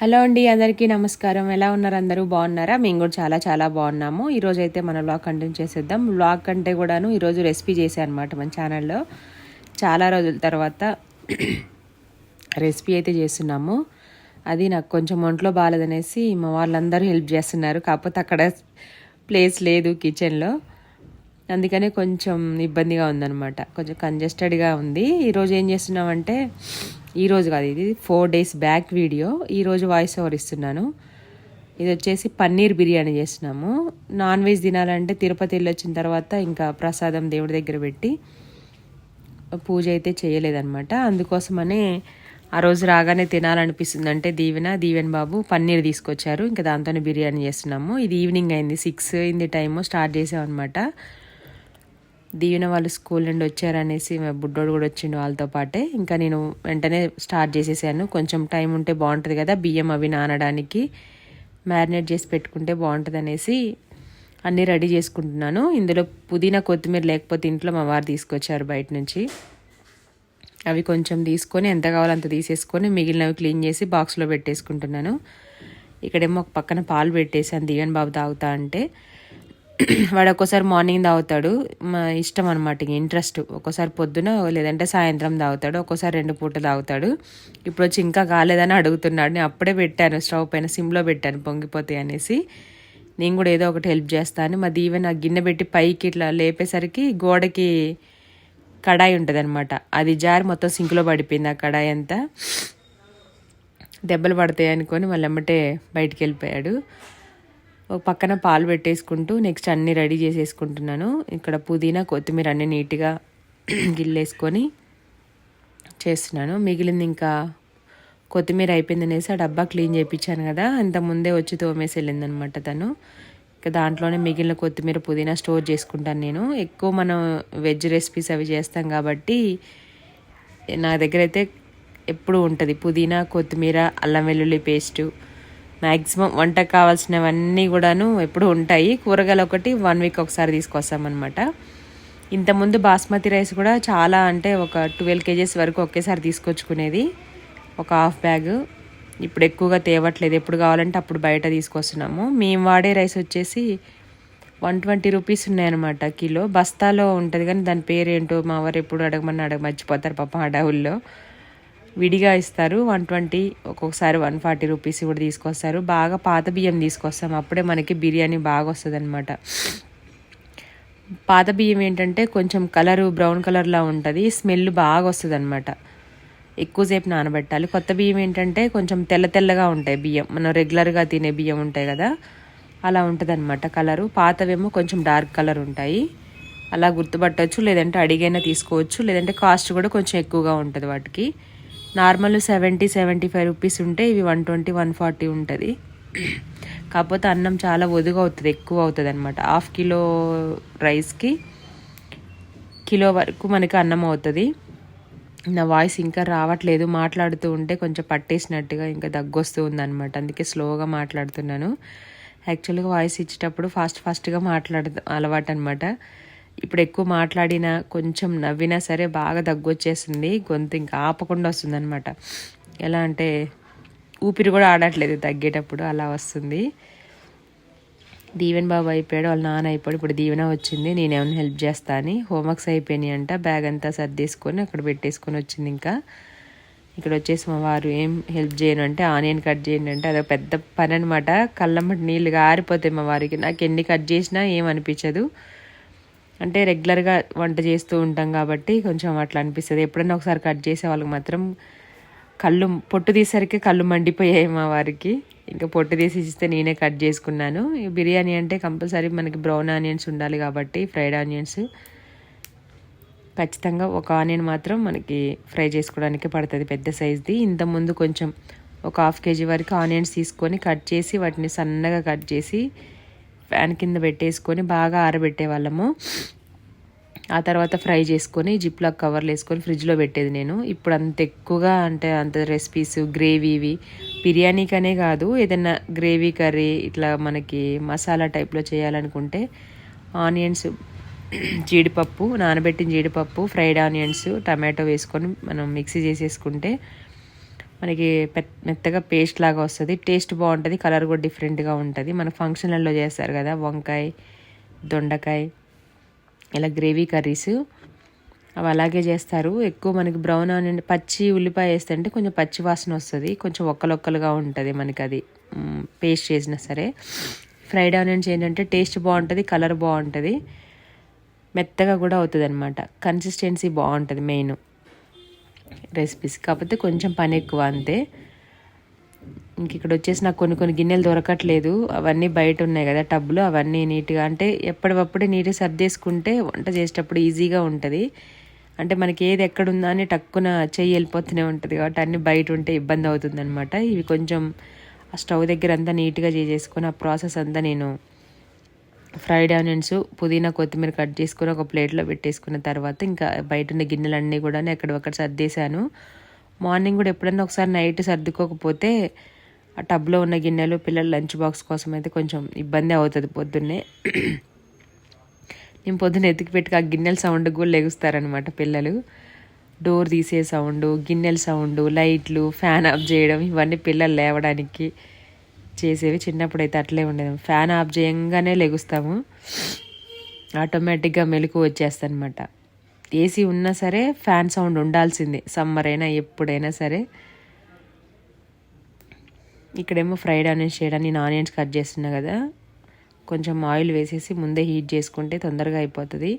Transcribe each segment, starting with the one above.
Hello అండి అందరికీ నమస్కారం. ఎలా ఉన్నారు అందరూ? బాగున్నారా? మేము కూడా చాలా చాలా బాగున్నాము. ఈరోజు అయితే మన వ్లాగ్ కంటిన్యూ చేసేద్దాం. వ్లాగ్ కంటే కూడాను ఈరోజు రెసిపీ చేశాను అనమాట మన ఛానల్లో చాలా రోజుల తర్వాత రెసిపీ అయితే చేస్తున్నాము. అది నాకు కొంచెం ఒంట్లో బాగాలేదనేసి మా వాళ్ళందరూ హెల్ప్ చేస్తున్నారు. కాకపోతే అక్కడ ప్లేస్ లేదు కిచెన్లో అందుకనే కొంచెం ఇబ్బందిగా ఉందన్నమాట. కొంచెం కంజెస్టెడ్గా ఉంది. ఈరోజు ఏం చేస్తున్నామంటే ఈరోజు కాదు ఇది ఫోర్ డేస్ బ్యాక్ వీడియో ఈరోజు వాయిస్ ఓవర్ ఇస్తున్నాను. ఇది వచ్చేసి పన్నీర్ బిర్యానీ చేస్తున్నాము. నాన్ వెజ్ తినాలంటే తిరుపతి వెళ్ళి వచ్చిన తర్వాత ఇంకా ప్రసాదం దేవుడి దగ్గర పెట్టి పూజ అయితే చేయలేదన్నమాట. అందుకోసమనే ఆ రోజు రాగానే తినాలనిపిస్తుంది. అంటే దీవెన దీవెన్ బాబు పన్నీర్ తీసుకొచ్చారు. ఇంకా దాంతోనే బిర్యానీ చేస్తున్నాము. ఇది ఈవినింగ్ అయింది. సిక్స్ అయింది టైము స్టార్ట్ చేసామన్నమాట. దీవెన వాళ్ళు స్కూల్ నుండి వచ్చారనేసి మా బుడ్డోడు కూడా వచ్చిండు వాళ్ళతో పాటే. ఇంకా నేను వెంటనే స్టార్ట్ చేసేసాను. కొంచెం టైం ఉంటే బాగుంటుంది కదా బియ్యం అవి నానడానికి. మ్యారినేట్ చేసి పెట్టుకుంటే బాగుంటుంది అనేసి అన్నీ రెడీ చేసుకుంటున్నాను. ఇందులో పుదీనా కొత్తిమీర లేకపోతే ఇంట్లో మా వారు తీసుకొచ్చారు బయట నుంచి. అవి కొంచెం తీసుకొని ఎంత కావాలో అంత తీసేసుకొని మిగిలినవి క్లీన్ చేసి బాక్స్లో పెట్టేసుకుంటున్నాను. ఇక్కడేమో ఒక పక్కన పాలు పెట్టేసాను దీవెన్ బాబు తాగుతా అంటే వాడు ఒక్కోసారి మార్నింగ్ తాగుతాడు. మా ఇష్టం అనమాట ఇంట్రెస్ట్. ఒక్కోసారి పొద్దున లేదంటే సాయంత్రం తాగుతాడు. ఒక్కోసారి రెండు పూట తాగుతాడు. ఇప్పుడు వచ్చి ఇంకా కాలేదని అడుగుతున్నాడు. నేను అప్పుడే పెట్టాను స్టవ్ పైన సిమ్లో పెట్టాను పొంగిపోతాయి అనేసి. నేను కూడా ఏదో ఒకటి హెల్ప్ చేస్తాను మా ఈవెన్ ఆ గిన్నె పెట్టి పైకి ఇట్లా లేపేసరికి గోడకి కడాయి ఉంటుంది అనమాట అది జారి మొత్తం సింక్లో పడిపోయింది ఆ కడాయి అంతా. దెబ్బలు పడతాయి అనుకొని మళ్ళీ అమ్మటే బయటికి వెళ్ళిపోయాడు. ఒక పక్కన పాలు పెట్టేసుకుంటూ నెక్స్ట్ అన్నీ రెడీ చేసేసుకుంటున్నాను. ఇక్కడ పుదీనా కొత్తిమీర అన్నీ నీట్గా గిల్లేసుకొని చేస్తున్నాను. మిగిలింది ఇంకా కొత్తిమీర అయిపోయింది అనేసి ఆ డబ్బా క్లీన్ చేయించాను కదా. అంత ముందే వచ్చి తోమేసి వెళ్ళిందనమాట తను. ఇంకా దాంట్లోనే మిగిలిన కొత్తిమీర పుదీనా స్టోర్ చేసుకుంటాను నేను. ఎక్కువ మనం వెజ్ రెసిపీస్ అవి చేస్తాం కాబట్టి నా దగ్గర అయితే ఎప్పుడు ఉంటుంది. పుదీనా కొత్తిమీర అల్లం వెల్లుల్లి పేస్టు మ్యాక్సిమం వంటకు కావాల్సినవన్నీ కూడాను ఎప్పుడు ఉంటాయి. కూరగాయలు ఒకటి వన్ వీక్ ఒకసారి తీసుకొస్తామన్నమాట. ఇంతకుముందు బాస్మతి రైస్ కూడా చాలా అంటే ఒక ట్వెల్వ్ కేజెస్ వరకు ఒకేసారి తీసుకొచ్చుకునేది. ఒక హాఫ్ బ్యాగ్. ఇప్పుడు ఎక్కువగా తేవట్లేదు. ఎప్పుడు కావాలంటే అప్పుడు బయట తీసుకొస్తున్నాము. మేము వాడే రైస్ వచ్చేసి వన్ ట్వంటీ రూపీస్ ఉన్నాయన్నమాట కిలో. బస్తాలో ఉంటుంది కానీ దాని పేరేంటో మా వారు ఎప్పుడు అడగమని అడగ మర్చిపోతారు పాపం అడవుల్లో విడిగా ఇస్తారు. వన్ ట్వంటీ ఒక్కొక్కసారి వన్ ఫార్టీ రూపీస్ కూడా తీసుకొస్తారు. బాగా పాత బియ్యం తీసుకొస్తాం. అప్పుడే మనకి బిర్యానీ బాగా వస్తుంది అనమాట పాత బియ్యం ఏంటంటే కొంచెం కలరు బ్రౌన్ కలర్లా ఉంటుంది. స్మెల్ బాగా వస్తుంది అనమాట ఎక్కువసేపు నానబెట్టాలి. కొత్త బియ్యం ఏంటంటే కొంచెం తెల్ల తెల్లగా ఉంటాయి బియ్యం. మనం రెగ్యులర్గా తినే బియ్యం ఉంటాయి కదా. అలా ఉంటుంది అనమాట కలరు. పాతవేమో కొంచెం డార్క్ కలర్ ఉంటాయి. అలా గుర్తుపట్టవచ్చు లేదంటే అడిగైనా తీసుకోవచ్చు. లేదంటే కాస్ట్ కూడా కొంచెం ఎక్కువగా ఉంటుంది వాటికి. Normal seventy seventy five rupees ఉంటే ఇవి వన్ ట్వంటీ వన్ ఫార్టీ ఉంటుంది. కాకపోతే అన్నం చాలా ఒదుగా అవుతుంది ఎక్కువ అవుతుంది అనమాట హాఫ్ కిలో రైస్కి కిలో వరకు మనకి అన్నం అవుతుంది. నా వాయిస్ ఇంకా రావట్లేదు మాట్లాడుతూ ఉంటే కొంచెం పట్టేసినట్టుగా ఇంకా దగ్గొస్తూ ఉందన్నమాట. అందుకే స్లోగా మాట్లాడుతున్నాను. యాక్చువల్గా వాయిస్ ఇచ్చేటప్పుడు ఫాస్ట్ ఫాస్ట్గా మాట్లాడు అలవాటు అనమాట ఇప్పుడు ఎక్కువ మాట్లాడినా కొంచెం నవ్వినా సరే బాగా దగ్గొచ్చేస్తుంది. గొంతు ఇంకా ఆపకుండా వస్తుందనమాట ఎలా అంటే ఊపిరి కూడా ఆడట్లేదు తగ్గేటప్పుడు అలా వస్తుంది. దీవెన్ బాబు అయిపోయాడు వాళ్ళ నాన్న అయిపోయాడు. ఇప్పుడు దీవెన వచ్చింది నేనేమైనా హెల్ప్ చేస్తా అని. హోంవర్క్స్ అయిపోయినాయి అంట బ్యాగ్ అంతా సర్దేసుకొని అక్కడ పెట్టేసుకొని వచ్చింది ఇంకా. ఇక్కడ వచ్చేసి మా వారు ఏం హెల్ప్ చేయను అంటే ఆనియన్ కట్ చేయండి అంటే అదొక పెద్ద పని అనమాట కళ్ళమ్మటి నీళ్ళు ఆరిపోతాయి మా వారికి. నాకు ఎన్ని కట్ చేసినా ఏం అనిపించదు. అంటే రెగ్యులర్గా వంట చేస్తూ ఉంటాం కాబట్టి కొంచెం అట్లా అనిపిస్తుంది. ఎప్పుడైనా ఒకసారి కట్ చేసే వాళ్ళకి మాత్రం కళ్ళు పొట్టు తీసరికి కళ్ళు మండిపోయాయి మా వారికి. ఇంకా పొట్టు తీసి ఇస్తే నేనే కట్ చేసుకున్నాను. బిర్యానీ అంటే కంపల్సరీ మనకి బ్రౌన్ ఆనియన్స్ ఉండాలి కాబట్టి ఫ్రైడ్ ఆనియన్స్. ఖచ్చితంగా ఒక ఆనియన్ మాత్రం మనకి ఫ్రై చేసుకోవడానికి పడుతుంది పెద్ద సైజ్ది. ఇంతకుముందు కొంచెం ఒక హాఫ్ కేజీ వరకు ఆనియన్స్ తీసుకొని కట్ చేసి వాటిని సన్నగా కట్ చేసి ఫ్యాన్ కింద పెట్టేసుకొని బాగా ఆరబెట్టే వాళ్ళము ఆ తర్వాత ఫ్రై చేసుకొని జిప్లాక్ కవర్లు వేసుకొని ఫ్రిడ్జ్లో పెట్టేది నేను. ఇప్పుడు అంత ఎక్కువగా అంటే అంత రెసిపీస్ గ్రేవీవి. బిర్యానీకనే కాదు ఏదైనా గ్రేవీ కర్రీ ఇట్లా మనకి మసాలా టైప్లో చేయాలనుకుంటే ఆనియన్స్ జీడిపప్పు నానబెట్టిన జీడిపప్పు ఫ్రైడ్ ఆనియన్స్ టమాటో వేసుకొని మనం మిక్సీ చేసేసుకుంటే మనకి మెత్తగా పేస్ట్ లాగా వస్తుంది. టేస్ట్ బాగుంటుంది కలర్ కూడా డిఫరెంట్గా ఉంటుంది. మన ఫంక్షన్లలో చేస్తారు కదా వంకాయ దొండకాయ ఇలా గ్రేవీ కర్రీస్ అవి అలాగే చేస్తారు. ఎక్కువ మనకి బ్రౌన్ ఆనియన్ పచ్చి ఉల్లిపాయ వేస్తే అంటే కొంచెం పచ్చి వాసన వస్తుంది. కొంచెం ఒక్కలొక్కలుగా ఉంటుంది మనకి అది. పేస్ట్ చేసినా సరే. ఫ్రైడ్ ఆనియన్స్ ఏంటంటే టేస్ట్ బాగుంటుంది కలర్ బాగుంటుంది. మెత్తగా కూడా అవుతుంది అనమాట కన్సిస్టెన్సీ బాగుంటుంది మెయిన్. రెసిపీస్. కాకపోతే కొంచెం పని ఎక్కువ అంతే. ఇంక ఇక్కడ వచ్చేసి నాకు కొన్ని కొన్ని గిన్నెలు దొరకట్లేదు. అవన్నీ బయట ఉన్నాయి కదా టబ్లో అవన్నీ నీట్గా అంటే ఎప్పటికప్పుడే నీట్గా సర్దేసుకుంటే వంట చేసేటప్పుడు ఈజీగా ఉంటుంది. అంటే మనకి ఏది ఎక్కడుందా అని టక్కున చెయ్యి వెళ్ళిపోతూనే ఉంటుంది కాబట్టి అన్నీ బయట ఉంటే ఇబ్బంది అవుతుందనమాట ఇవి కొంచెం ఆ స్టవ్ దగ్గర అంతా నీట్గా చేసేసుకొని ఆ ప్రాసెస్ అంతా నేను ఫ్రైడ్ ఆనియన్స్ పుదీనా కొత్తిమీర కట్ చేసుకుని ఒక ప్లేట్లో పెట్టేసుకున్న తర్వాత ఇంకా బయట ఉన్న గిన్నెలన్నీ కూడా ఎక్కడొక్కడ సర్దేశాను. మార్నింగ్ కూడా ఎప్పుడన్నా ఒకసారి నైట్ సర్దుకోకపోతే ఆ టబ్లో ఉన్న గిన్నెలు పిల్లల లంచ్ బాక్స్ కోసం అయితే కొంచెం ఇబ్బంది అవుతుంది పొద్దున్నే. నేను పొద్దున్న ఎతికి పెట్టుకు ఆ గిన్నెల సౌండ్ కూడా లెగుస్తారనమాట పిల్లలు. డోర్ తీసే సౌండ్ గిన్నెల సౌండ్ లైట్లు ఫ్యాన్ ఆఫ్ చేయడం ఇవన్నీ పిల్లలు లేవడానికి. చేసేవి చిన్నప్పుడు అయితే అట్లే ఉండేది. ఫ్యాన్ ఆఫ్ చేయంగానే లెగుస్తాము. ఆటోమేటిక్గా మెలకు వచ్చేస్తానమాట అనమాట ఏసీ ఉన్నా సరే ఫ్యాన్ సౌండ్ ఉండాల్సిందే. సమ్మర్ అయినా ఎప్పుడైనా సరే. ఇక్కడేమో ఫ్రైడ్ ఆనియన్స్ చేయడానికి నేను ఆనియన్స్ కట్ చేస్తున్నా కదా. కొంచెం ఆయిల్ వేసేసి ముందే హీట్ చేసుకుంటే తొందరగా అయిపోతుంది.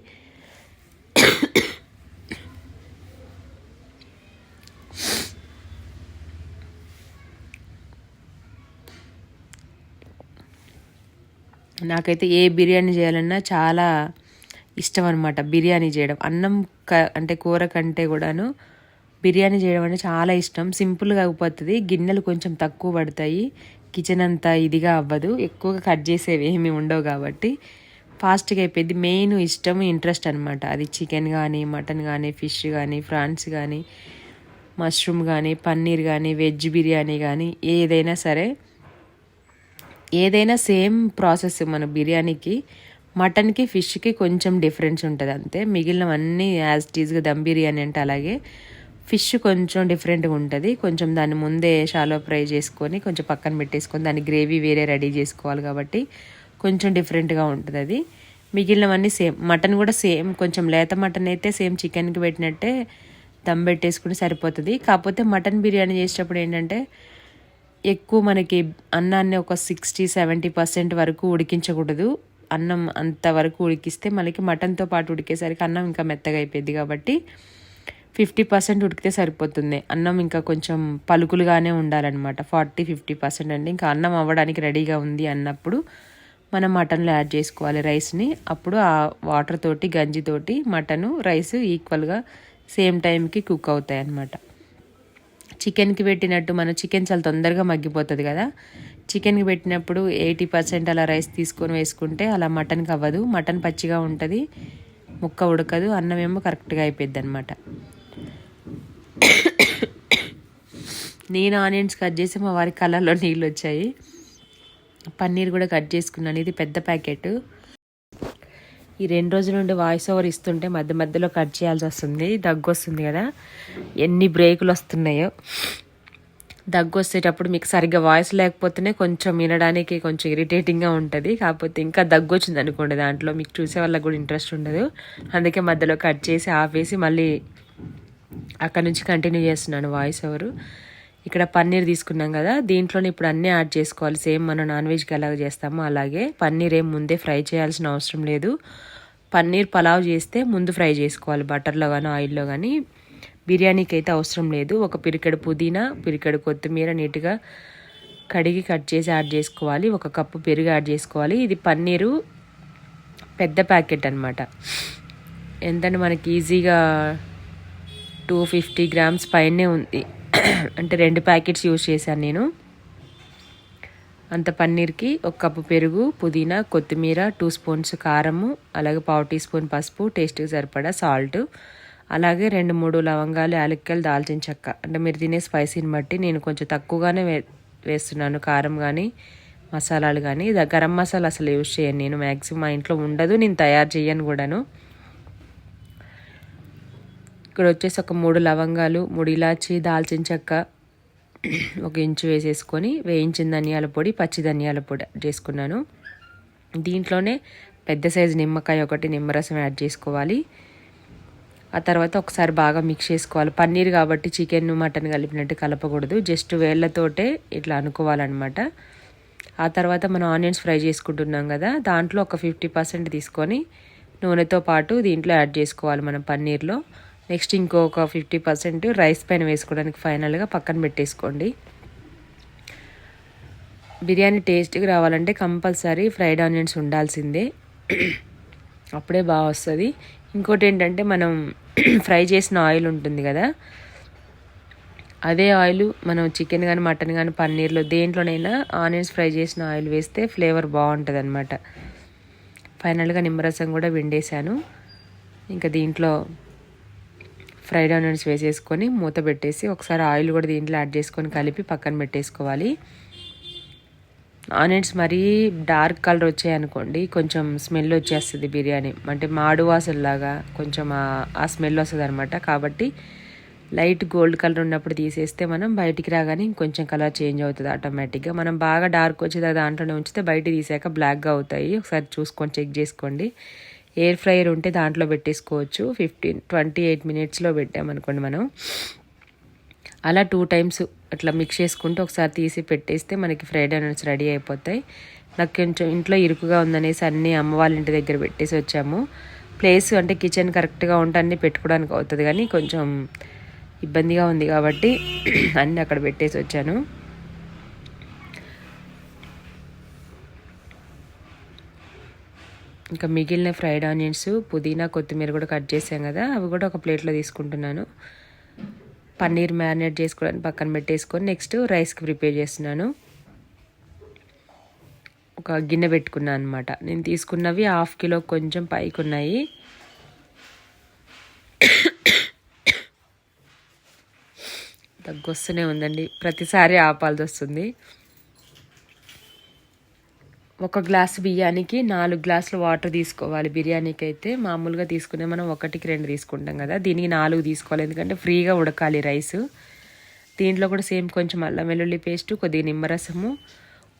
నాకైతే ఏ బిర్యానీ చేయాలన్నా చాలా ఇష్టం అనమాట బిర్యానీ చేయడం. అన్నం క అంటే కూర కంటే కూడాను బిర్యానీ చేయడం అంటే చాలా ఇష్టం. సింపుల్గా అయిపోతుంది. గిన్నెలు కొంచెం తక్కువ పడతాయి. కిచెన్ అంతా ఇదిగా అవ్వదు. ఎక్కువగా కట్ చేసేవి ఏమి ఉండవు కాబట్టి ఫాస్ట్గా అయిపోయింది. మెయిన్ ఇష్టం ఇంట్రెస్ట్ అనమాట అది చికెన్ కానీ మటన్ కానీ ఫిష్ కానీ ఫ్రాన్స్ కానీ మష్రూమ్ కానీ పన్నీర్ కానీ వెజ్ బిర్యానీ కానీ ఏదైనా సరే ఏదైనా సేమ్ ప్రాసెస్ మన బిర్యానీకి మటన్కి ఫిష్కి కొంచెం డిఫరెన్స్ ఉంటుంది అంతే. మిగిలినవన్నీ యాజ్ టీజ్గా దమ్ బిర్యానీ అంటే అలాగే ఫిష్ కొంచెం డిఫరెంట్గా ఉంటుంది. కొంచెం దాన్ని ముందే షాలో ఫ్రై చేసుకొని కొంచెం పక్కన పెట్టేసుకొని దాని గ్రేవీ వేరే రెడీ చేసుకోవాలి కాబట్టి కొంచెం డిఫరెంట్గా ఉంటుంది అది. మిగిలినవన్నీ సేమ్ మటన్ కూడా సేమ్ కొంచెం లేత మటన్ అయితే సేమ్ చికెన్కి పెట్టినట్టే దమ్ పెట్టేసుకుని సరిపోతుంది. కాకపోతే మటన్ బిర్యానీ చేసేటప్పుడు ఏంటంటే ఎక్కువ మనకి అన్నాన్ని ఒక సిక్స్టీ సెవెంటీ పర్సెంట్ వరకు ఉడికించకూడదు. అన్నం అంతవరకు ఉడికిస్తే మనకి మటన్తో పాటు ఉడికేసరికి అన్నం ఇంకా మెత్తగా అయిపోయింది కాబట్టి ఫిఫ్టీ పర్సెంట్ ఉడికితే సరిపోతుంది. అన్నం ఇంకా కొంచెం పలుకులుగానే ఉండాలన్నమాట. ఫార్టీ ఫిఫ్టీ పర్సెంట్ అంటే ఇంకా అన్నం అవ్వడానికి రెడీగా ఉంది అన్నప్పుడు మనం మటన్లో యాడ్ చేసుకోవాలి రైస్ని. అప్పుడు ఆ వాటర్ తోటి గంజితోటి మటను రైస్ ఈక్వల్గా సేమ్ టైంకి కుక్ అవుతాయి అన్నమాట చికెన్కి పెట్టినట్టు మన చికెన్ చాలా తొందరగా మగ్గిపోతుంది కదా. చికెన్కి పెట్టినప్పుడు ఎయిటీ పర్సెంట్ అలా రైస్ తీసుకొని వేసుకుంటే అలా మటన్కి అవ్వదు మటన్ పచ్చిగా ఉంటుంది ముక్క ఉడకదు అన్నం ఏమో కరెక్ట్గా అయిపోద్ది అనమాట నేను ఆనియన్స్ కట్ చేసి మా వారి కలర్లో నీళ్ళు వచ్చాయి పన్నీర్ కూడా కట్ చేసుకున్నాను. ఇది పెద్ద ప్యాకెట్. ఈ రెండు రోజుల నుండి వాయిస్ ఓవర్ ఇస్తుంటే మధ్య మధ్యలో కట్ చేయాల్సి వస్తుంది. దగ్గు వస్తుంది కదా. ఎన్ని బ్రేకులు వస్తున్నాయో. దగ్గు వచ్చేటప్పుడు మీకు సరిగ్గా వాయిస్ లేకపోతేనే కొంచెం వినడానికి కొంచెం ఇరిటేటింగ్గా ఉంటుంది. కాకపోతే ఇంకా దగ్గు వచ్చింది అనుకోండి దాంట్లో. మీకు చూసే వాళ్ళకి కూడా ఇంట్రెస్ట్ ఉండదు. అందుకే మధ్యలో కట్ చేసి ఆపేసి మళ్ళీ అక్కడ నుంచి కంటిన్యూ చేస్తున్నాను వాయిస్ ఓవర్ ఇక్కడ పన్నీర్ తీసుకున్నాం కదా. దీంట్లోనే ఇప్పుడు అన్నీ యాడ్ చేసుకోవాలి. సేమ్ మనం నాన్ వెజ్కి ఎలాగ చేస్తామో అలాగే. పన్నీర్ ఏం ముందే ఫ్రై చేయాల్సిన అవసరం లేదు. పన్నీర్ పలావ్ చేస్తే ముందు ఫ్రై చేసుకోవాలి. బటర్లో కానీ ఆయిల్లో కానీ బిర్యానీకి అయితే అవసరం లేదు. ఒక పిరికెడు పుదీనా పిరికెడు కొత్తిమీర నీట్గా కడిగి కట్ చేసి యాడ్ చేసుకోవాలి. ఒక కప్పు పెరుగు యాడ్ చేసుకోవాలి. ఇది పన్నీరు పెద్ద ప్యాకెట్ అనమాట ఎంతంటే మనకి ఈజీగా టూ ఫిఫ్టీ గ్రామ్స్ పైనే ఉంది. అంటే రెండు ప్యాకెట్స్ యూజ్ చేశాను నేను. అంత పన్నీర్కి ఒక కప్పు పెరుగు పుదీనా కొత్తిమీర టూ స్పూన్స్ కారము అలాగే పావు టీ స్పూన్ పసుపు టేస్ట్కి సరిపడా సాల్ట్ అలాగే రెండు మూడు లవంగాలు యాలక్కలు దాల్చిన చెక్క. అంటే మీరు తినే స్పైసీని బట్టి నేను కొంచెం తక్కువగానే వే వేస్తున్నాను. కారం కానీ మసాలాలు కానీ గరం మసాలా అసలు యూజ్ చేయను నేను. మ్యాక్సిమం మా ఇంట్లో ఉండదు నేను తయారు చేయను కూడాను. ఇక్కడ వచ్చేసి ఒక మూడు లవంగాలు మూడు ఇలాచి దాల్చిన చెక్క ఒక ఇంచు వేసేసుకొని వేయించిన ధనియాల పొడి పచ్చి ధనియాల పొడి చేసుకున్నాను. దీంట్లోనే పెద్ద సైజు నిమ్మకాయ ఒకటి నిమ్మరసం యాడ్ చేసుకోవాలి. ఆ తర్వాత ఒకసారి బాగా మిక్స్ చేసుకోవాలి. పన్నీర్ కాబట్టి చికెన్ మటన్ కలిపినట్టు కలపకూడదు. జస్ట్ వేళ్ళతోటే ఇట్లా అనుకోవాలన్నమాట. ఆ తర్వాత మనం ఆనియన్స్ ఫ్రై చేసుకుంటున్నాం కదా దాంట్లో ఒక ఫిఫ్టీ పర్సెంట్ తీసుకొని నూనెతో పాటు దీంట్లో యాడ్ చేసుకోవాలి మనం పన్నీర్లో. నెక్స్ట్ ఇంకొక ఫిఫ్టీ పర్సెంట్ రైస్ పైన వేసుకోవడానికి ఫైనల్గా పక్కన పెట్టేసుకోండి. బిర్యానీ టేస్ట్గా రావాలంటే కంపల్సరీ ఫ్రైడ్ ఆనియన్స్ ఉండాల్సిందే. అప్పుడే బాగా వస్తుంది. ఇంకోటి ఏంటంటే మనం ఫ్రై చేసిన ఆయిల్ ఉంటుంది కదా అదే ఆయిల్ మనం చికెన్ కానీ మటన్ కానీ పన్నీర్లో దేంట్లోనైనా ఆనియన్స్ ఫ్రై చేసిన ఆయిల్ వేస్తే ఫ్లేవర్ బాగుంటుంది అనమాట ఫైనల్గా నిమ్మరసం కూడా విండేశాను ఇంకా దీంట్లో ఫ్రైడ్ ఆనియన్స్ వేసేసుకొని మూత పెట్టేసి ఒకసారి ఆయిల్ కూడా దీంట్లో యాడ్ చేసుకొని కలిపి పక్కన పెట్టేసుకోవాలి. ఆనియన్స్ మరీ డార్క్ కలర్ వచ్చాయనుకోండి కొంచెం స్మెల్ వచ్చేస్తుంది బిర్యానీ. అంటే మాడు వాసనలాగా కొంచెం ఆ స్మెల్ వస్తుంది అనమాట కాబట్టి లైట్ గోల్డ్ కలర్ ఉన్నప్పుడు తీసేస్తే మనం బయటికి రాగానే ఇంకొంచెం కలర్ చేంజ్ అవుతుంది ఆటోమేటిక్గా. మనం బాగా డార్క్ వచ్చేది దాంట్లోనే ఉంచితే బయట తీసాక బ్లాక్గా అవుతాయి. ఒకసారి చూసుకొని చెక్ చేసుకోండి. ఎయిర్ ఫ్రైయర్ ఉంటే దాంట్లో పెట్టేసుకోవచ్చు. ఫిఫ్టీన్ ట్వంటీ ఎయిట్ మినిట్స్లో పెట్టామనుకోండి మనం. అలా టూ టైమ్స్ అట్లా మిక్స్ చేసుకుంటూ ఒకసారి తీసి పెట్టేస్తే మనకి ఫ్రైడ్ ఆనియన్స్ రెడీ అయిపోతాయి. నాకు కొంచెం ఇంట్లో ఇరుకుగా ఉందనేసి అన్నీ అమ్మ వాళ్ళ ఇంటి దగ్గర పెట్టేసి వచ్చాము. ప్లేస్ అంటే కిచెన్ కరెక్ట్గా ఉంటే అన్నీ పెట్టుకోవడానికి అవుతుంది కానీ కొంచెం ఇబ్బందిగా ఉంది కాబట్టి అన్నీ అక్కడ పెట్టేసి వచ్చాను. ఇంకా మిగిలిన ఫ్రైడ్ ఆనియన్స్ పుదీనా కొత్తిమీర కూడా కట్ చేసాం కదా అవి కూడా ఒక ప్లేట్లో తీసుకుంటున్నాను. పన్నీర్ మ్యారినేట్ చేసుకోవడానికి పక్కన పెట్టేసుకొని నెక్స్ట్ రైస్కి ప్రిపేర్ చేస్తున్నాను. ఒక గిన్నె పెట్టుకున్నాను అనమాట నేను తీసుకున్నవి హాఫ్ కిలో కొంచెం పైకి ఉన్నాయి దగ్గొస్తూనే ఉందండి. ప్రతిసారి ఆపాల్సి వస్తుంది. ఒక గ్లాస్ బియ్యానికి నాలుగు గ్లాసులు వాటర్ తీసుకోవాలి. బిర్యానీకి అయితే మామూలుగా తీసుకునే మనం ఒకటికి రెండు తీసుకుంటాం కదా. దీనికి నాలుగు తీసుకోవాలి. ఎందుకంటే ఫ్రీగా ఉడకాలి రైస్. దీంట్లో కూడా సేమ్ కొంచెం అల్లం వెల్లుల్లి పేస్ట్ కొద్దిగా నిమ్మరసము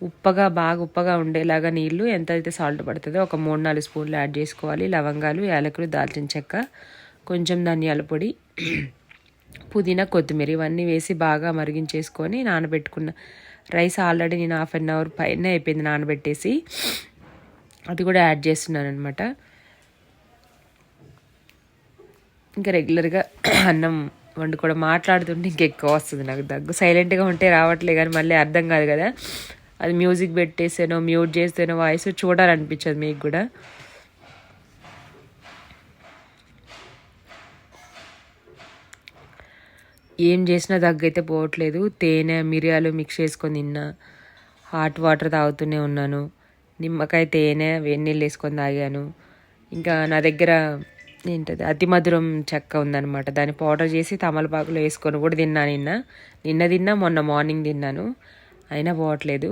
ఉప్పగా బాగా ఉప్పగా ఉండేలాగా నీళ్ళు ఎంత అయితే సాల్ట్ పడుతుందో ఒక మూడు నాలుగు స్పూన్లు యాడ్ చేసుకోవాలి. లవంగాలు యాలకులు దాల్చిన చెక్క కొంచెం ధనియాల పొడి పుదీనా కొత్తిమీర ఇవన్నీ వేసి బాగా మరిగించేసుకొని నానబెట్టుకున్న రైస్ ఆల్రెడీ నేను హాఫ్ అన్ అవర్ పైన అయిపోయింది నానబెట్టేసి. అది కూడా యాడ్ చేస్తున్నాను అనమాట ఇంకా రెగ్యులర్గా అన్నం వండుకోవడం మాట్లాడుతుంటే ఇంకెక్కువ వస్తుంది నాకు దగ్గు. సైలెంట్గా ఉంటే రావట్లే కానీ మళ్ళీ అర్థం కాదు కదా. అది మ్యూజిక్ పెట్టేసానో మ్యూట్ చేస్తేనో వాయిస్ చూడాలనిపించదు మీకు కూడా. ఏం చేసినా దగ్గైతే పోవట్లేదు. తేనె మిరియాలు మిక్స్ చేసుకొని తిన్నా. హాట్ వాటర్ తాగుతూనే ఉన్నాను. నిమ్మకాయ తేనె వెన్నీళ్ళు వేసుకొని తాగాను. ఇంకా నా దగ్గర ఏంటది? అతి మధురం చెక్క ఉందనమాట దాన్ని పౌడర్ చేసి తమలపాకులో వేసుకొని కూడా తిన్నా నిన్న. నిన్న తిన్నా మొన్న మార్నింగ్ తిన్నాను. అయినా పోవట్లేదు.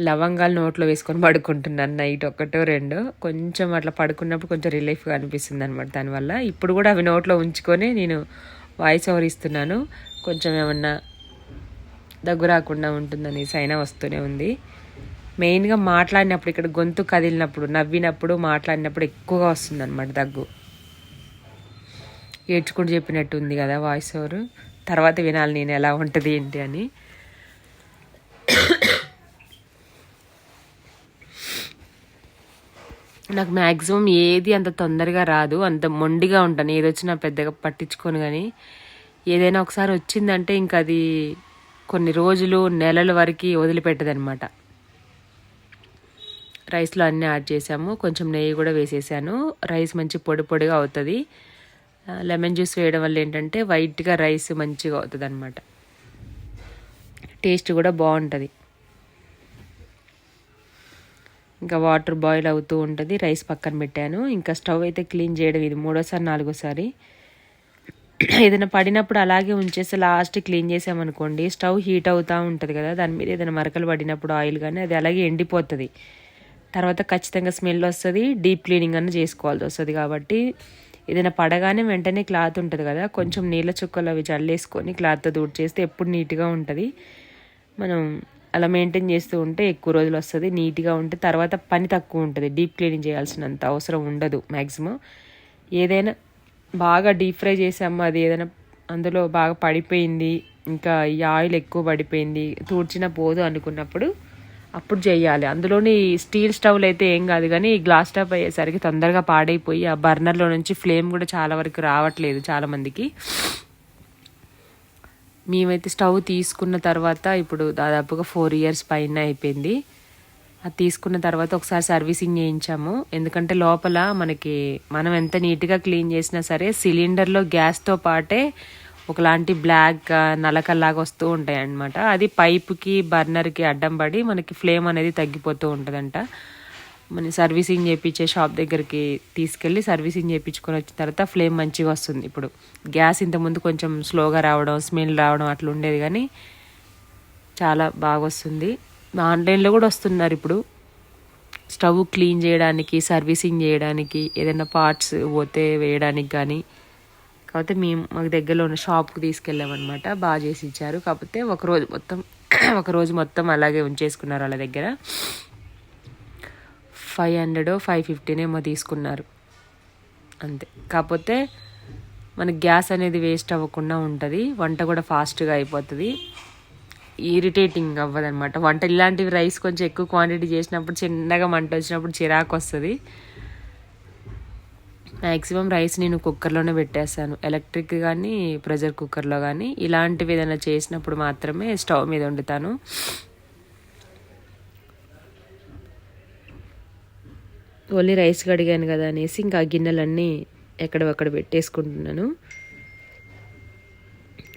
లవంగాలు నోట్లో వేసుకొని పడుకుంటున్నాను. నైట్ ఒకటో రెండో. కొంచెం అట్లా పడుకున్నప్పుడు కొంచెం రిలీఫ్గా అనిపిస్తుంది అనమాట దానివల్ల ఇప్పుడు కూడా అవి నోట్లో ఉంచుకొని నేను వాయిస్ ఓవర్ ఇస్తున్నాను. కొంచెం ఏమన్నా దగ్గు రాకుండా ఉంటుందనేసి అయినా వస్తూనే ఉంది. మెయిన్గా మాట్లాడినప్పుడు ఇక్కడ గొంతు కదిలినప్పుడు నవ్వినప్పుడు మాట్లాడినప్పుడు ఎక్కువగా వస్తుంది అనమాట దగ్గు. ఏడ్చుకుంటూ చెప్పినట్టు ఉంది కదా వాయిస్ ఓవర్. తర్వాత వినాలి నేను ఎలా ఉంటుంది ఏంటి అని. నాకు మ్యాక్సిమం ఏది అంత తొందరగా రాదు. అంత మొండిగా ఉంటాను. ఏది వచ్చినా పెద్దగా పట్టించుకొని కానీ ఏదైనా ఒకసారి వచ్చిందంటే ఇంకా అది కొన్ని రోజులు నెలల వరకు వదిలిపెట్టదనమాట రైస్లో అన్నీ యాడ్ చేసాము కొంచెం నెయ్యి కూడా వేసేసాను. రైస్ మంచి పొడి పొడిగా అవుతుంది. లెమన్ జ్యూస్ వేయడం వల్ల ఏంటంటే వైట్గా రైస్ మంచిగా అవుతుంది అనమాట టేస్ట్ కూడా బాగుంటుంది. ఇంకా వాటర్ బాయిల్ అవుతూ ఉంటుంది. రైస్ పక్కన పెట్టాను. ఇంకా స్టవ్ అయితే క్లీన్ చేయడం ఇది మూడోసారి నాలుగోసారి. ఏదైనా పడినప్పుడు అలాగే ఉంచేస్తే లాస్ట్ క్లీన్ చేసామనుకోండి స్టవ్ హీట్ అవుతూ ఉంటుంది కదా దాని మీద ఏదైనా మరకలు పడినప్పుడు ఆయిల్ కానీ అది అలాగే ఎండిపోతుంది. తర్వాత ఖచ్చితంగా స్మెల్ వస్తుంది డీప్ క్లీనింగ్ అన్న చేసుకోవాల్సి వస్తుంది కాబట్టి ఏదైనా పడగానే వెంటనే క్లాత్ ఉంటుంది కదా కొంచెం నీళ్ళ చుక్కలు అవి చల్లేసుకొని క్లాత్తో దూడ్ చేస్తే ఎప్పుడు నీట్గా ఉంటుంది. మనం అలా మెయింటైన్ చేస్తూ ఉంటే ఎక్కువ రోజులు వస్తుంది నీట్గా ఉంటే తర్వాత పని తక్కువ ఉంటుంది. డీప్ క్లీనింగ్ చేయాల్సినంత అవసరం ఉండదు మ్యాక్సిమం ఏదైనా బాగా డీప్ ఫ్రై చేసాము అది ఏదైనా అందులో బాగా పడిపోయింది ఇంకా ఈ ఆయిల్ ఎక్కువ పడిపోయింది తూడ్చిన పోదు అనుకున్నప్పుడు అప్పుడు చేయాలి. అందులోని స్టీల్ స్టవ్లు అయితే ఏం కాదు కానీ ఈ గ్లాస్ స్టవ్ అయ్యేసరికి తొందరగా పాడైపోయి ఆ బర్నర్లో నుంచి ఫ్లేమ్ కూడా చాలా వరకు రావట్లేదు చాలామందికి మేమైతే స్టవ్ తీసుకున్న తర్వాత ఇప్పుడు దాదాపుగా ఫోర్ ఇయర్స్ పైన అయిపోయింది. అది తీసుకున్న తర్వాత ఒకసారి సర్వీసింగ్ చేయించాము. ఎందుకంటే లోపల మనకి మనం ఎంత నీట్గా క్లీన్ చేసినా సరే సిలిండర్లో గ్యాస్తో పాటే ఒకలాంటి బ్లాక్ నలకల్లాగా వస్తూ ఉంటాయి అన్నమాట అది పైపుకి బర్నర్కి అడ్డం పడి మనకి ఫ్లేమ్ అనేది తగ్గిపోతూ ఉంటుందంట. మన సర్వీసింగ్ చేయించే షాప్ దగ్గరికి తీసుకెళ్ళి సర్వీసింగ్ చేయించుకొని వచ్చిన తర్వాత ఫ్లేమ్ మంచిగా వస్తుంది. ఇప్పుడు గ్యాస్ ఇంతకుముందు కొంచెం స్లోగా రావడం స్మెల్ రావడం అట్లా ఉండేది కానీ చాలా బాగా వస్తుంది. ఆన్లైన్లో కూడా వస్తున్నారు ఇప్పుడు. స్టవ్ క్లీన్ చేయడానికి సర్వీసింగ్ చేయడానికి ఏదైనా పార్ట్స్ పోతే వేయడానికి కానీ. కాకపోతే మేము మాకు దగ్గరలో ఉన్న షాప్కి తీసుకెళ్ళామన్నమాట. బాగా చేసి ఇచ్చారు. కాకపోతే ఒకరోజు మొత్తం ఒక రోజు మొత్తం అలాగే ఉంచేసుకున్నారు వాళ్ళ దగ్గర. ఫైవ్ హండ్రెడ్ ఫైవ్ ఫిఫ్టీనేమో తీసుకున్నారు. అంతే. కాకపోతే మనకి గ్యాస్ అనేది వేస్ట్ అవ్వకుండా ఉంటుంది. వంట కూడా ఫాస్ట్గా అయిపోతుంది. ఇరిటేటింగ్ అవ్వదనమాట వంట ఇలాంటివి రైస్ కొంచెం ఎక్కువ క్వాంటిటీ చేసినప్పుడు చిన్నగా మంట వచ్చినప్పుడు చిరాకు వస్తుంది. మ్యాక్సిమం రైస్ నేను కుక్కర్లోనే పెట్టేస్తాను. ఎలక్ట్రిక్ కానీ ప్రెషర్ కుక్కర్లో కానీ ఇలాంటివి ఏదైనా చేసినప్పుడు మాత్రమే స్టవ్ మీద వండుతాను. ఓన్లీ రైస్ కడిగాను కదా అనేసి ఇంకా ఆ గిన్నెలన్నీ ఎక్కడవక్కడ పెట్టేసుకుంటున్నాను.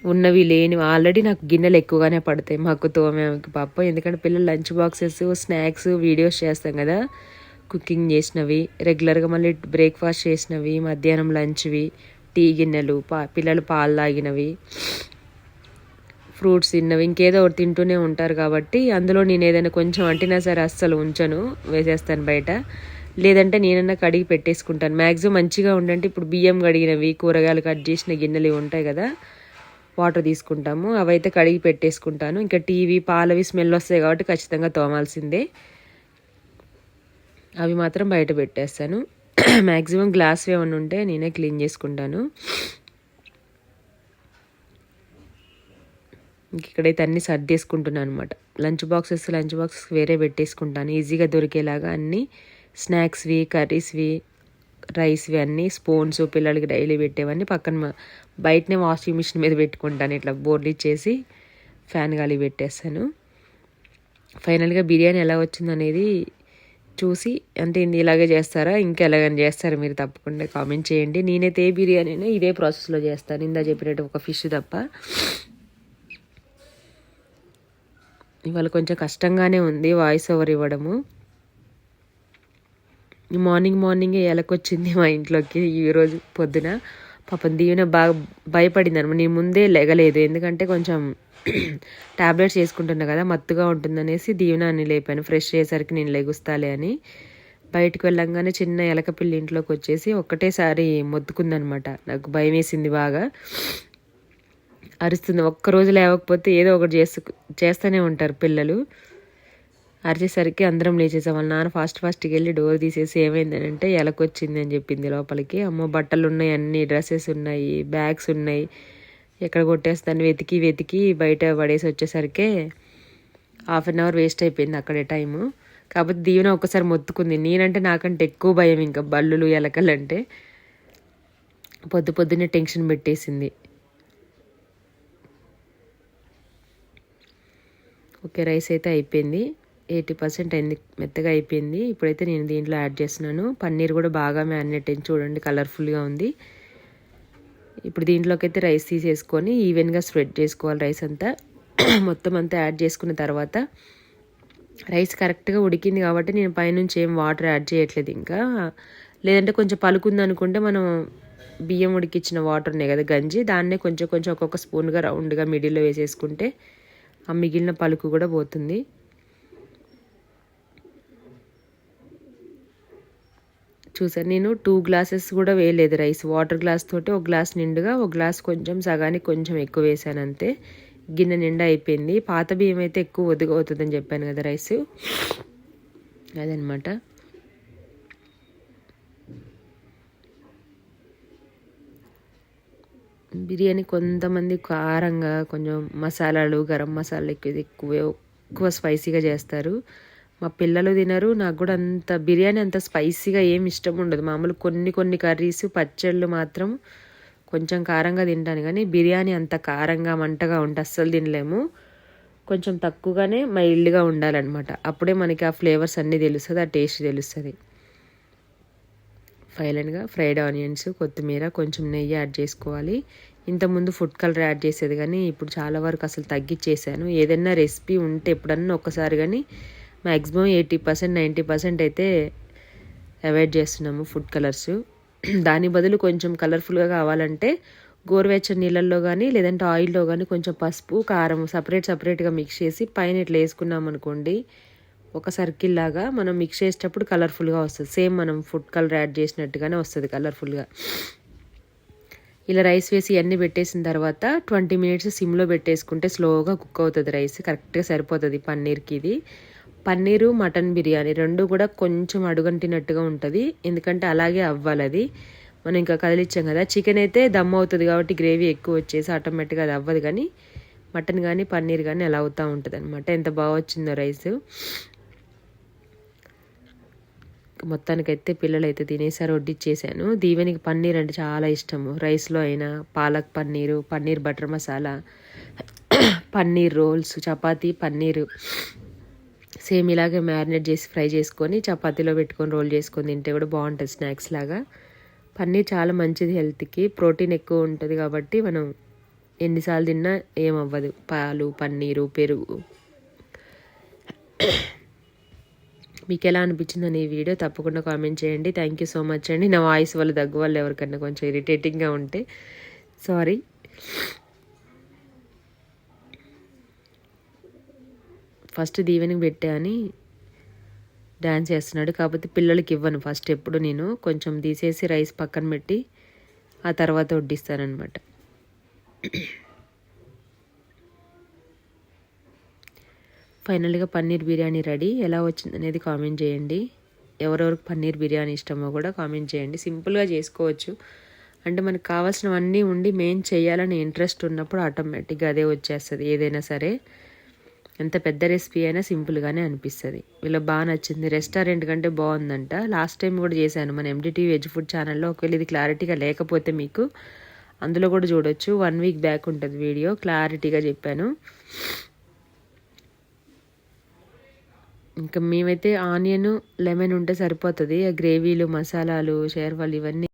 ఉన్నవి లేనివి. ఆల్రెడీ నాకు గిన్నెలు ఎక్కువగానే పడతాయి. మాకు తోమేకి పాప. ఎందుకంటే పిల్లలు లంచ్ బాక్సెస్ స్నాక్స్ వీడియోస్ చేస్తాం కదా. కుకింగ్ చేసినవి రెగ్యులర్గా మళ్ళీ బ్రేక్ఫాస్ట్ చేసినవి మధ్యాహ్నం లంచ్వి టీ గిన్నెలు పా పిల్లలు పాలు తాగినవి ఫ్రూట్స్ తిన్నవి ఇంకేదో ఒకటి తింటూనే ఉంటారు కాబట్టి అందులో నేను ఏదైనా కొంచెం అంటినా సరే అస్సలు ఉంచను. వేసేస్తాను బయట. లేదంటే నేనన్నా కడిగి పెట్టేసుకుంటాను. మ్యాక్సిమం మంచిగా ఉండంటే ఇప్పుడు బియ్యం కడిగినవి కూరగాయలు కట్ చేసిన గిన్నెలు ఉంటాయి కదా వాటర్ తీసుకుంటాము. అవైతే కడిగి పెట్టేసుకుంటాను. ఇంకా టీవీ పాలవి స్మెల్ వస్తాయి కాబట్టి ఖచ్చితంగా తోమాల్సిందే. అవి మాత్రం బయట పెట్టేస్తాను. మ్యాక్సిమం గ్లాస్ ఏమైనా ఉంటే నేనే క్లీన్ చేసుకుంటాను. ఇక్కడైతే అన్నీ సర్దేసుకుంటున్నాను అనమాట లంచ్ బాక్సెస్ లంచ్ బాక్సెస్ వేరే పెట్టేసుకుంటాను. ఈజీగా దొరికేలాగా అన్నీ స్నాక్స్వి కర్రీస్వి రైస్వి అన్నీ స్పూన్స్ పిల్లలకి డైలీ పెట్టేవన్నీ పక్కన బయటనే వాషింగ్ మిషన్ మీద పెట్టుకుంటాను. ఇట్లా బోర్లు ఇచ్చేసి ఫ్యాన్ గాలి పెట్టేస్తాను. ఫైనల్గా బిర్యానీ ఎలా వచ్చిందనేది చూసి అంటే ఇది ఇలాగే చేస్తారా ఇంకెలాగని చేస్తారా మీరు తప్పకుండా కామెంట్ చేయండి. నేనైతే ఏ బిర్యానీ ఇదే ప్రాసెస్లో చేస్తాను. ఇందా చెప్పినట్టు ఒక ఫిష్ తప్ప. ఇవాళ కొంచెం కష్టంగానే ఉంది వాయిస్ ఓవర్ ఇవ్వడము. మార్నింగ్ మార్నింగే ఎలకొచ్చింది మా ఇంట్లోకి ఈరోజు పొద్దున. పాపం దీవెన బాగా భయపడింది అనమాట నేను ముందే లెగలేదు. ఎందుకంటే కొంచెం టాబ్లెట్స్ వేసుకుంటున్నా కదా మత్తుగా ఉంటుందనేసి దీవెన అని లేపాను. ఫ్రెష్ అయ్యేసరికి నేను లెగుస్తాలే అని. బయటకు వెళ్ళంగానే చిన్న ఎలక పిల్లి ఇంట్లోకి వచ్చేసి ఒక్కటేసారి మొత్తుకుందనమాట. నాకు భయం వేసింది బాగా. అరుస్తుంది. ఒక్కరోజు లేవకపోతే ఏదో ఒకటి చేస్తూ చేస్తూనే ఉంటారు పిల్లలు. అరిచేసరికి అందరం లేచేసాం. వాళ్ళ నాన్న ఫాస్ట్ ఫాస్ట్కి వెళ్ళి డోర్ తీసేసి ఏమైందని అంటే ఎలకొచ్చింది అని చెప్పింది లోపలికి. అమ్మో బట్టలు ఉన్నాయి అన్ని డ్రెస్సెస్ ఉన్నాయి బ్యాగ్స్ ఉన్నాయి. ఎక్కడ కొట్టేస్తాను? వెతికి వెతికి బయట పడేసి వచ్చేసరికి హాఫ్ అన్ అవర్ వేస్ట్ అయిపోయింది అక్కడే టైము. కాకపోతే దీవెన ఒక్కసారి మొత్తుకుంది. నేనంటే నాకంటే ఎక్కువ భయం ఇంకా బల్లులు ఎలకలంటే పొద్దు పొద్దున్నే టెన్షన్ పెట్టేసింది. ఓకే రైస్ అయితే అయిపోయింది. ఎయిటీ పర్సెంట్ అయింది మెత్తగా అయిపోయింది. ఇప్పుడైతే నేను దీంట్లో యాడ్ చేస్తున్నాను. పన్నీర్ కూడా బాగా మ్యారినేట్ అయింది చూడండి కలర్ఫుల్గా ఉంది. ఇప్పుడు దీంట్లోకి అయితే రైస్ తీసేసుకొని ఈవెన్గా స్ప్రెడ్ చేసుకోవాలి రైస్ అంతా. మొత్తం అంతా యాడ్ చేసుకున్న తర్వాత రైస్ కరెక్ట్గా ఉడికింది కాబట్టి నేను పైనుంచి ఏం వాటర్ యాడ్ చేయట్లేదు ఇంకా. లేదంటే కొంచెం పలుకుంది అనుకుంటే మనం బియ్యం ఉడికిచ్చిన వాటర్ ఉన్నాయి కదా గంజి దాన్నే కొంచెం కొంచెం ఒక్కొక్క స్పూన్గా రౌండ్గా మిడిల్లో వేసేసుకుంటే ఆ మిగిలిన పలుకు కూడా పోతుంది. చూసాను నేను టూ గ్లాసెస్ కూడా వేయలేదు రైస్ వాటర్ గ్లాస్ తోటి ఒక గ్లాస్ నిండుగా ఒక గ్లాస్ కొంచెం సగానికి కొంచెం ఎక్కువ వేసాను అంతే. గిన్నె నిండా అయిపోయింది. పాత బియ్యం అయితే ఎక్కువ ఒదిగా అవుతుందని చెప్పాను కదా రైస్ అదనమాట బిర్యానీ కొంతమంది కారంగా కొంచెం మసాలాలు గరం మసాలా ఎక్కువ ఎక్కువ ఎక్కువ స్పైసీగా చేస్తారు. మా పిల్లలు తినరు నాకు కూడా అంత బిర్యానీ అంత స్పైసీగా ఏం ఇష్టం ఉండదు. మామూలు కొన్ని కొన్ని కర్రీస్ పచ్చళ్ళు మాత్రం కొంచెం కారంగా తింటాను. కానీ బిర్యానీ అంత కారంగా మంటగా ఉంటే అస్సలు తినలేము. కొంచెం తక్కువగానే మైల్డ్గా ఉండాలన్నమాట. అప్పుడే మనకి ఆ ఫ్లేవర్స్ అన్నీ తెలుస్తుంది ఆ టేస్ట్ తెలుస్తుంది. ఫైనల్గా ఫ్రైడ్ ఆనియన్స్ కొత్తిమీర కొంచెం నెయ్యి యాడ్ చేసుకోవాలి. ఇంతకుముందు ఫుడ్ కలర్ యాడ్ చేసేది కానీ ఇప్పుడు చాలా వరకు అసలు తగ్గించేసాను ఏదైనా రెసిపీ ఉంటే ఎప్పుడన్నా ఒక్కసారి కానీ maximum eighty percent ninety percent అయితే అవాయిడ్ చేస్తున్నాము ఫుడ్ కలర్స్. దాని బదులు కొంచెం కలర్ఫుల్గా కావాలంటే గోరువెచ్చని నీళ్ళల్లో కానీ లేదంటే ఆయిల్లో కానీ కొంచెం పసుపు కారం సపరేట్ సపరేట్గా మిక్స్ చేసి పైన ఇట్లా వేసుకున్నాం అనుకోండి ఒక సర్కిల్ లాగా మనం మిక్స్ చేసేటప్పుడు కలర్ఫుల్గా వస్తుంది. సేమ్ మనం ఫుడ్ కలర్ యాడ్ చేసినట్టుగానే వస్తుంది కలర్ఫుల్గా. ఇలా రైస్ వేసి అన్నీ పెట్టేసిన తర్వాత ట్వంటీ మినిట్స్ సిమ్లో పెట్టేసుకుంటే స్లోగా కుక్ అవుతుంది రైస్. కరెక్ట్గా సరిపోతుంది పన్నీర్కి ఇది. పన్నీరు మటన్ బిర్యానీ రెండు కూడా కొంచెం అడుగంటినట్టుగా ఉంటుంది. ఎందుకంటే అలాగే అవ్వాలి అది మనం ఇంకా కదిలిచ్చాం కదా. చికెన్ అయితే దమ్ అవుతుంది కాబట్టి గ్రేవీ ఎక్కువ వచ్చేసి ఆటోమేటిక్గా అది అవ్వదు కానీ మటన్ కానీ పన్నీర్ కానీ అలా అవుతూ ఉంటుంది అనమాట ఎంత బాగా వచ్చిందో రైస్. మొత్తానికైతే పిల్లలైతే తినేసారి వడ్డిచ్చేసాను దీవెనికి పన్నీర్ అంటే చాలా ఇష్టము. రైస్లో అయినా palak paneer paneer butter masala paneer rolls chapati paneer. Same ఇలాగే మ్యారినేట్ చేసి ఫ్రై చేసుకొని చపాతీలో పెట్టుకొని రోల్ చేసుకొని తింటే కూడా బాగుంటుంది స్నాక్స్ లాగా. పన్నీర్ చాలా మంచిది హెల్త్కి. ప్రోటీన్ ఎక్కువ ఉంటుంది కాబట్టి మనం ఎన్నిసార్లు తిన్నా ఏమవ్వదు. పాలు పన్నీరు పెరుగు. మీకు ఎలా అనిపించిందని ఈ వీడియో తప్పకుండా కామెంట్ చేయండి. థ్యాంక్ యూ సో మచ్ అండి. నా వాయిస్ వల్ల దగ్గు వాళ్ళు ఎవరికన్నా కొంచెం ఇరిటేటింగ్గా ఉంటే. సారీ ఫస్ట్ దీవెనికి పెట్టా అని డ్యాన్స్ చేస్తున్నాడు. కాకపోతే పిల్లలకి ఇవ్వను. ఫస్ట్ ఎప్పుడు నేను కొంచెం తీసేసి రైస్ పక్కన పెట్టి ఆ తర్వాత వడ్డిస్తానమాట ఫైనల్గా పన్నీర్ బిర్యానీ రెడీ. ఎలా వచ్చింది అనేది కామెంట్ చేయండి. ఎవరెవరికి పన్నీర్ బిర్యానీ ఇష్టమో కూడా కామెంట్ చేయండి. సింపుల్గా చేసుకోవచ్చు. అంటే మనకు కావాల్సినవన్నీ ఉండి మెయిన్ చేయాలని ఇంట్రెస్ట్ ఉన్నప్పుడు ఆటోమేటిక్గా అదే వచ్చేస్తుంది. ఏదైనా సరే ఎంత పెద్ద రెసిపీ అయినా సింపుల్గానే అనిపిస్తుంది. వీళ్ళకి బాగా నచ్చింది. రెస్టారెంట్ కంటే బాగుందంట. లాస్ట్ టైం కూడా చేశాను. మన ఎండిటీ వెజ్ ఫుడ్ ఛానల్లో ఒకవేళ ఇది క్లారిటీగా లేకపోతే మీకు అందులో కూడా చూడొచ్చు. వన్ వీక్ బ్యాక్ ఉంటుంది వీడియో. క్లారిటీగా చెప్పాను. ఇంకా మేమైతే ఆనియన్ లెమన్ ఉంటే సరిపోతుంది. ఆ గ్రేవీలు మసాలాలు షేర్వాలు ఇవన్నీ